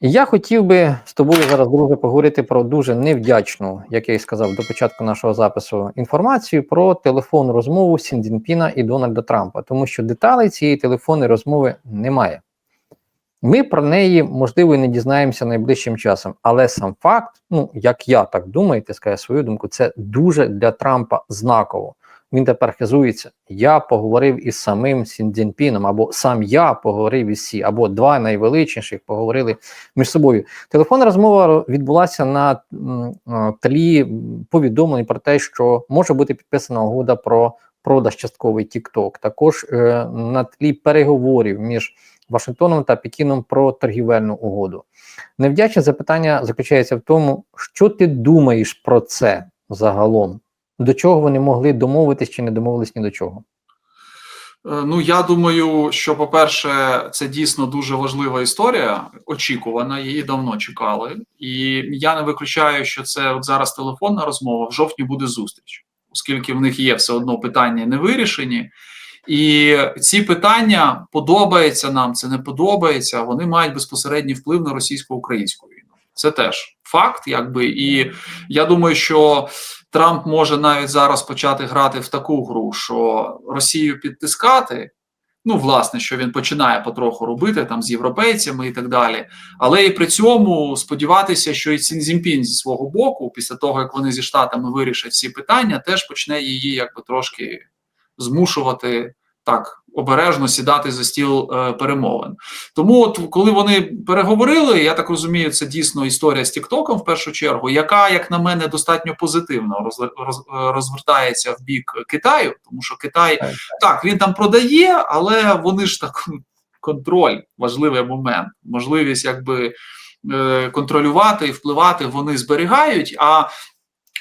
Я хотів би з тобою зараз, друже, поговорити про дуже невдячну, як я і сказав до початку нашого запису, інформацію про телефонну розмову Сін Цзіньпіна і Дональда Трампа, тому що деталей цієї телефонної розмови немає. Ми про неї, можливо, і не дізнаємося найближчим часом, але сам факт, ну як я так думаю, ти скажеш свою думку, це дуже для Трампа знаково. Він тепер хизується. Я поговорив із самим Сін Цзіньпіном, або сам я поговорив із Сі, або два найвеличніших поговорили між собою. Телефонна розмова відбулася на е, тлі повідомлень про те, що може бути підписана угода про продаж частковий TikTok. Також е, на тлі переговорів між Вашингтоном та Пекіном про торгівельну угоду. Невдячне запитання заключається в тому, що ти думаєш про це загалом. До чого вони могли домовитись чи не домовились ні до чого? Е, Ну, я думаю, що, по-перше, це дійсно дуже важлива історія, очікувана, її давно чекали. І я не виключаю, що це от зараз телефонна розмова, в жовтні буде зустріч, оскільки в них є все одно питання не вирішені. І ці питання подобається нам, це не подобається. Вони мають безпосередній вплив на російсько-українську війну. Це теж факт, якби. І я думаю, що Трамп може навіть зараз почати грати в таку гру, що Росію підтискати. Ну, власне, що він починає потроху робити там з європейцями і так далі. Але і при цьому сподіватися, що і Цінзімпін зі свого боку, після того як вони зі штатами вирішать всі питання, теж почне її якби трошки змушувати так обережно сідати за стіл е, перемовин. Тому, от коли вони переговорили, я так розумію, це дійсно історія з Тіктоком в першу чергу, яка, як на мене, достатньо позитивно роз, роз, розвертається в бік Китаю, тому що Китай Так. так він там продає, але вони ж так контроль важливий момент, можливість якби е, контролювати і впливати вони зберігають. А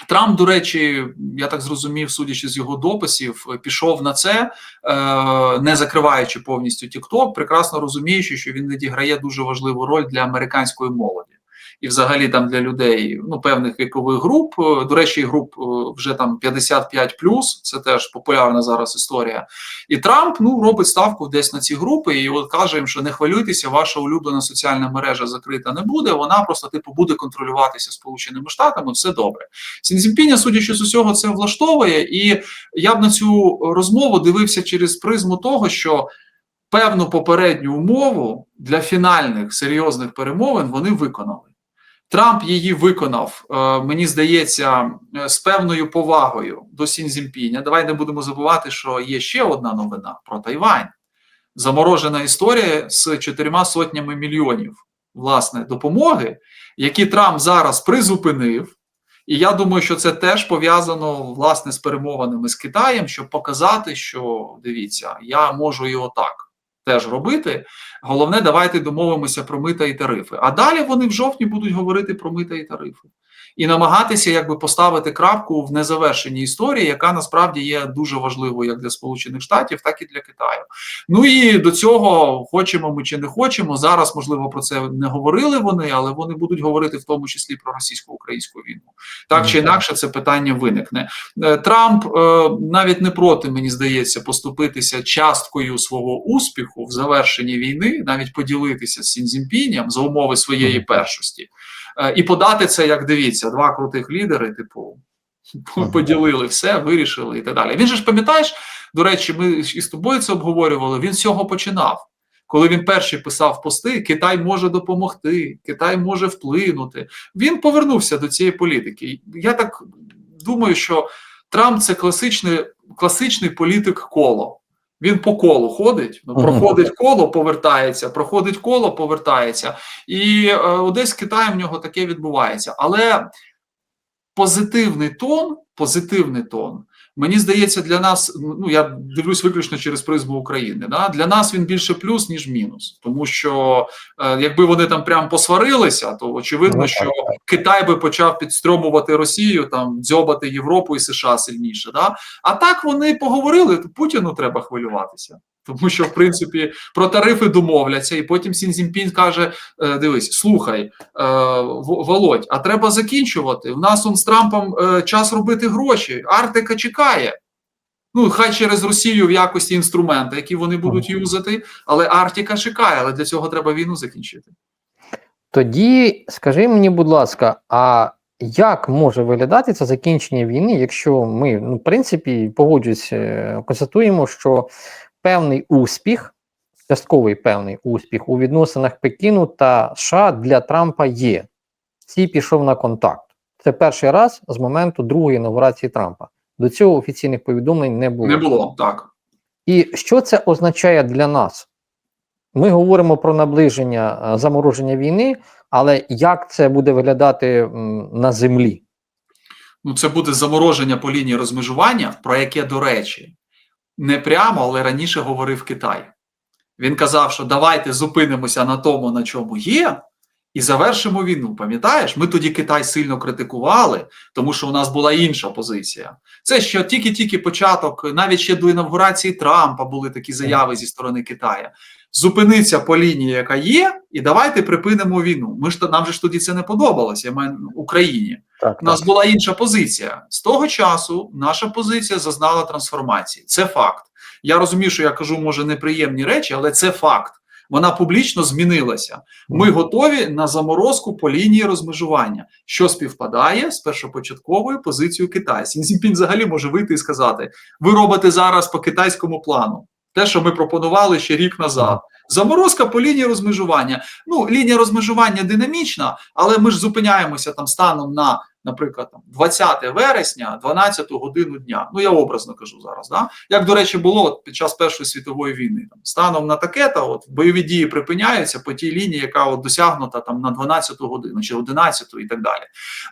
Трамп, до речі, я так зрозумів, судячи з його дописів, пішов на це, е, не закриваючи повністю TikTok, прекрасно розуміючи, що він відіграє дуже важливу роль для американської молоді. І, взагалі, там для людей ну певних вікових груп. Е, До речі, груп е, вже там 55+, це теж популярна зараз історія. І Трамп ну робить ставку десь на ці групи, і от каже їм, що не хвилюйтеся, ваша улюблена соціальна мережа закрита не буде. Вона просто типу буде контролюватися Сполученими Штатами. Все добре. Сінзімпіня, судячи з усього, це влаштовує, і я б на цю розмову дивився через призму того, що певну попередню умову для фінальних серйозних перемовин вони виконали. Трамп її виконав, е, мені здається, е, з певною повагою до Сінзімпіня. Давай не будемо забувати, що є ще одна новина про Тайвань. Заморожена історія з чотирма сотнями мільйонів власне допомоги, які Трамп зараз призупинив. І я думаю, що це теж пов'язано власне з перемовинами з Китаєм, щоб показати, що дивіться, я можу і отак теж робити. Головне, давайте домовимося про мита і тарифи. А далі вони в жовтні будуть говорити про мита і тарифи і намагатися якби поставити крапку в незавершеній історії, яка насправді є дуже важливою як для Сполучених Штатів, так і для Китаю. Ну і до цього хочемо ми чи не хочемо. Зараз можливо про це не говорили вони, але вони будуть говорити в тому числі про російсько-українську війну. Так чи інакше, це питання виникне. Е, Трамп е, навіть не проти, мені здається, поступитися часткою свого успіху в завершенні війни, навіть поділитися з Сінзімпіням за умови своєї першості. Е, і подати це, як дивіться, два крутих лідери, типу, поділили все, вирішили і так далі. Він же ж пам'ятаєш, до речі, ми із тобою це обговорювали. Він з цього починав. Коли він перший писав пости, Китай може допомогти, Китай може вплинути. Він повернувся до цієї політики. Я так думаю, що Трамп це класичний, класичний політик коло. Він по колу ходить, ну, проходить коло, повертається, проходить коло, повертається. І е, одесь в Китаї в нього таке відбувається. Але позитивний тон, позитивний тон, мені здається, для нас, ну я дивлюсь виключно через призму України. Да? Для нас він більше плюс, ніж мінус. Тому що е, якби вони там прям посварилися, то очевидно, Ну, що. Китай би почав підстрьомувати Росію, там дзьобати Європу і США сильніше. Да? А так вони поговорили, то Путіну треба хвилюватися. Тому що, в принципі, про тарифи домовляться, і потім Сін Цзіньпін каже: е, дивись, слухай, е, Володь, а треба закінчувати. У нас он з Трампом е, час робити гроші. Арктика чекає. Ну, хай через Росію в якості інструмента, які вони будуть юзати, але Арктика чекає, але для цього треба війну закінчити. Тоді скажи мені, будь ласка, а як може виглядати це закінчення війни, якщо ми, ну, в принципі, погоджуюсь, констатуємо, що певний успіх, частковий певний успіх у відносинах Пекіну та США для Трампа є. Сі пішов на контакт. Це перший раз з моменту другої інаугурації Трампа. До цього офіційних повідомлень не було. Не було так. І що це означає для нас? Ми говоримо про наближення е, замороження війни, але як це буде виглядати на землі? Ну, це буде замороження по лінії розмежування, про яке, до речі, не прямо, але раніше говорив Китай. Він казав, що давайте зупинимося на тому, на чому є, і завершимо війну. Пам'ятаєш, ми тоді Китай сильно критикували, тому що у нас була інша позиція. Це що тільки-тільки початок, навіть ще до інавгурації Трампа були такі заяви зі сторони Китаю. Зупиниться по лінії, яка є, і давайте припинимо війну. Ми ж нам же ж тоді це не подобалося. Я маю Україні. Так, У нас була інша позиція. З того часу наша позиція зазнала трансформації. Це факт. Я розумію, що я кажу, може, неприємні речі, але це факт. Вона публічно змінилася. Ми готові на заморозку по лінії розмежування, що співпадає з першопочатковою позицією Китаю. Сін Цзіньпінь взагалі може вийти і сказати: ви робите зараз по китайському плану. Те, що ми пропонували ще рік назад. Заморозка по лінії розмежування. Ну, лінія розмежування динамічна, але ми ж зупиняємося там станом на, наприклад, там 20 вересня, 12 годину дня. Ну, я образно кажу зараз. Да? Як, до речі, було от під час Першої світової війни. Там, станом на таке, та от бойові дії припиняються по тій лінії, яка от досягнута там на 12 годину чи 11 і так далі.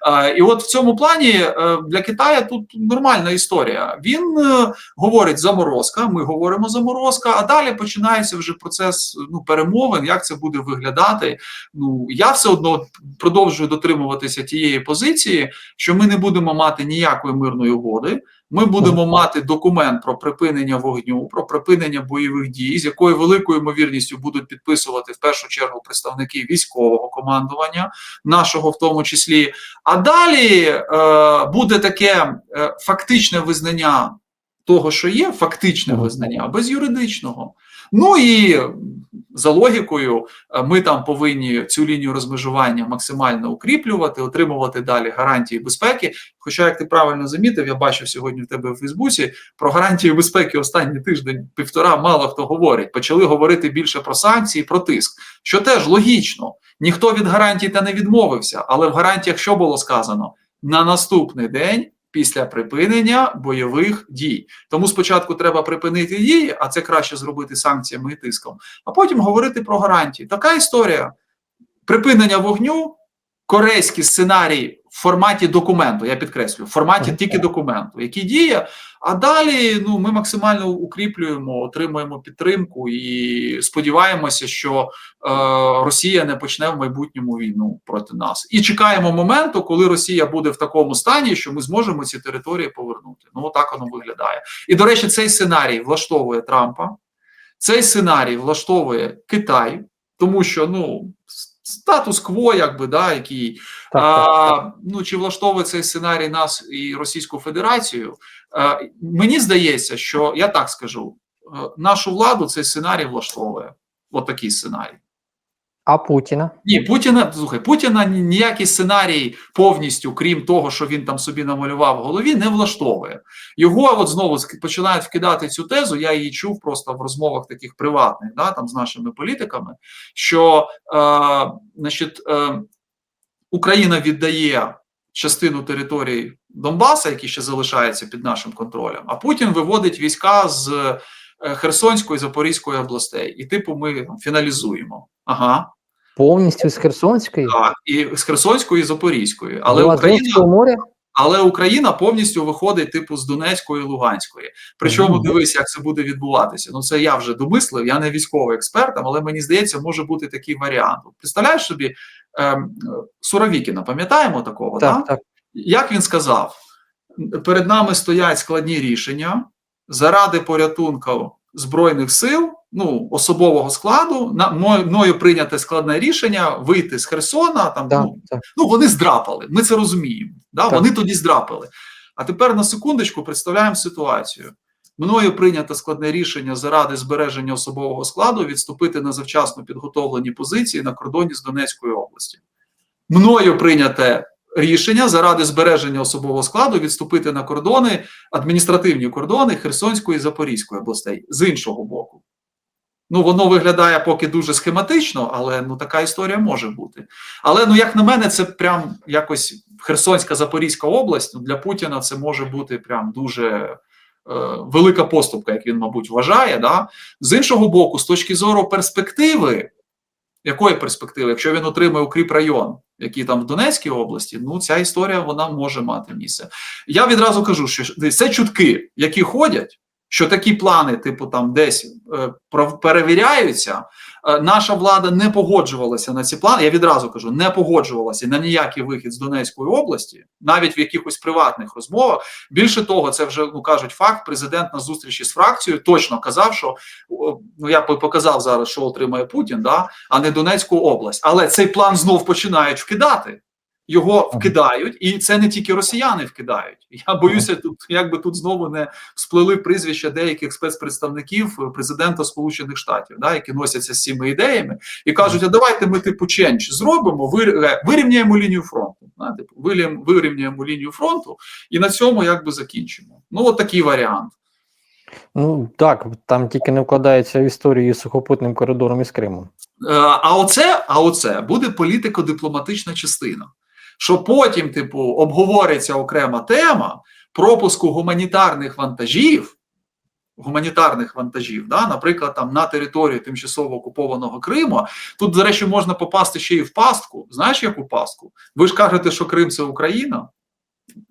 Е, і от в цьому плані е, для Китаю тут нормальна історія. Він е, говорить заморозка, ми говоримо заморозка, а далі починається вже процес ну, перемовин, як це буде виглядати. Ну я все одно продовжую дотримуватися тієї позиції, що ми не будемо мати ніякої мирної угоди. Ми будемо мати документ про припинення вогню, про припинення бойових дій, з якою великою ймовірністю будуть підписувати в першу чергу представники військового командування, нашого в тому числі. А далі е, буде таке е, фактичне визнання того, що є, фактичне визнання без юридичного. Ну і за логікою, е, ми там повинні цю лінію розмежування максимально укріплювати, отримувати далі гарантії безпеки. Хоча, як ти правильно замітив, я бачив сьогодні в тебе в Фейсбуці про гарантії безпеки останній тиждень півтора мало хто говорить. Почали говорити більше про санкції, про тиск, що теж логічно. Ніхто від гарантій та не відмовився, але в гарантіях що було сказано? На наступний день після припинення бойових дій. Тому спочатку треба припинити дії, а це краще зробити санкціями і тиском, а потім говорити про гарантії. Така історія. Припинення вогню, корейський сценарій в форматі документу, я підкреслю, в форматі тільки документу, який діє. А далі ну, ми максимально укріплюємо, отримуємо підтримку і сподіваємося, що е, Росія не почне в майбутньому війну проти нас. І чекаємо моменту, коли Росія буде в такому стані, що ми зможемо ці території повернути. Ну, так воно виглядає. І до речі, цей сценарій влаштовує Трампа, цей сценарій влаштовує Китай, тому що ну. Статус-кво, якби да, який Так, а, так, так. ну чи влаштовує цей сценарій нас і Російську Федерацію? А, мені здається, що я так скажу: е, нашу владу цей сценарій влаштовує. От такий сценарій. А Путіна? Ні, Путіна слухай, Путіна ні- ніякий сценарій повністю, крім того, що він там собі намалював в голові, не влаштовує. Його от знову починають вкидати цю тезу. Я її чув просто в розмовах таких приватних, да, там з нашими політиками. Що е, значить, е, Україна віддає частину території Донбаса, які ще залишаються під нашим контролем, а Путін виводить війська з е, Херсонської Запорізької областей. І, типу, ми фіналізуємо. Ага. Повністю з Херсонської? Так, і з Херсонської і Запорізької, але До Україна, моря? але Україна повністю виходить типу з Донецької і Луганської. Причому Мгм. дивись, як це буде відбуватися. Ну це я вже домислив. Я не військовий експерт, але мені здається, може бути такий варіант. Представляєш собі ем, Суровікіна, пам'ятаємо такого? да? Так, так. Як він сказав, перед нами стоять складні рішення заради порятунку збройних сил, ну особового складу. На мною, прийняте складне рішення вийти з Херсона. Там Так, ну, так. ну вони здрапали. Ми це розуміємо. Да? Так. Вони тоді здрапали. А тепер на секундочку представляємо ситуацію. Мною прийнято складне рішення заради збереження особового складу відступити на завчасно підготовлені позиції на кордоні з Донецькою області. Мною прийняте рішення заради збереження особового складу відступити на кордони, адміністративні кордони Херсонської і Запорізької областей з іншого боку. Ну, воно виглядає поки дуже схематично, але ну така історія може бути. Але ну, як на мене, це прям якось Херсонська Запорізька область. Ну, для Путіна це може бути прям дуже е, велика поступка, як він, мабуть, вважає. Да? З іншого боку, з точки зору перспективи, якої перспективи, якщо він отримає укріп район, який там в Донецькій області, ну ця історія вона може мати місце. Я відразу кажу, що це чутки, які ходять. Що такі плани, типу, там десь е, перевіряються, Е, наша влада не погоджувалася на ці плани. Я відразу кажу, не погоджувалася на ніякий вихід з Донецької області, навіть в якихось приватних розмовах. Більше того, це вже ну кажуть факт. Президент на зустрічі з фракцією точно казав, що ну я показав зараз, що отримає Путін, да, а не Донецьку область. Але цей план знов починають вкидати. Його вкидають, і це не тільки росіяни вкидають. Я боюся, тут якби тут знову не всплили прізвища деяких спецпредставників президента Сполучених Штатів, да, які носяться з цими ідеями і кажуть: а давайте ми типу ченч зробимо, е, вирівняємо лінію фронту. Да, типу, вирівняємо, лінію фронту, і на цьому якби закінчимо. Ну, от такий варіант. Ну так, там тільки не вкладається в історію з сухопутним коридором із Криму. Е, А оце, а оце буде політико-дипломатична частина. Що потім, типу, обговориться окрема тема пропуску гуманітарних вантажів, гуманітарних вантажів, да, наприклад, там на територію тимчасово окупованого Криму. Тут, до речі, можна попасти ще й в пастку. Знаєш, яку пастку? Ви ж кажете, що Крим це Україна.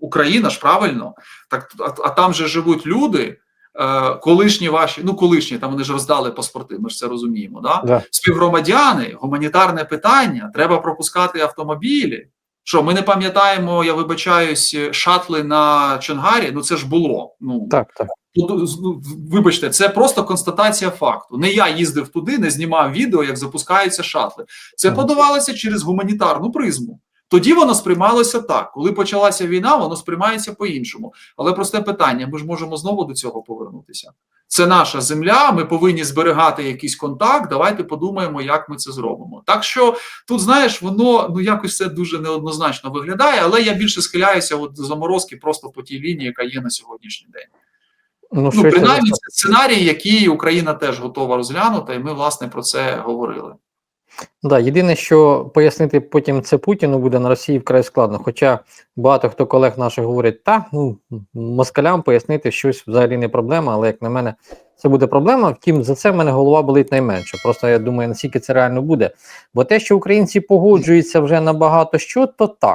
Україна ж правильно. Так, а, а там же живуть люди. е, Колишні ваші, ну колишні, там вони ж роздали паспорти, ми ж це розуміємо. Да? Да. співгромадяни, гуманітарне питання, треба пропускати автомобілі. Що ми не пам'ятаємо, я вибачаюсь, шатли на Чонгарі? Ну це ж було. Ну Так, так. ну, ну, вибачте, це просто констатація факту. Не я їздив туди, не знімав відео, як запускаються шатли. Це подавалося через гуманітарну призму. Тоді воно сприймалося так. Коли почалася війна, воно сприймається по-іншому. Але просте питання: ми ж можемо знову до цього повернутися. Це наша земля, ми повинні зберігати якийсь контакт. Давайте подумаємо, як ми це зробимо. Так що тут, знаєш, воно ну якось все дуже неоднозначно виглядає, але я більше схиляюся от до заморозки просто по тій лінії, яка є на сьогоднішній день. Ну, Ну, принаймні, це сценарій, який Україна теж готова розглянути, і ми власне про це говорили. Да, єдине, що пояснити потім це Путіну буде на Росії вкрай складно. Хоча багато хто колег наших говорить, та ну москалям пояснити щось взагалі не проблема, але як на мене, це буде проблема. Втім, за це в мене голова болить найменше. Просто я думаю, наскільки це реально буде. Бо те, що українці погоджуються вже на багато що, то так.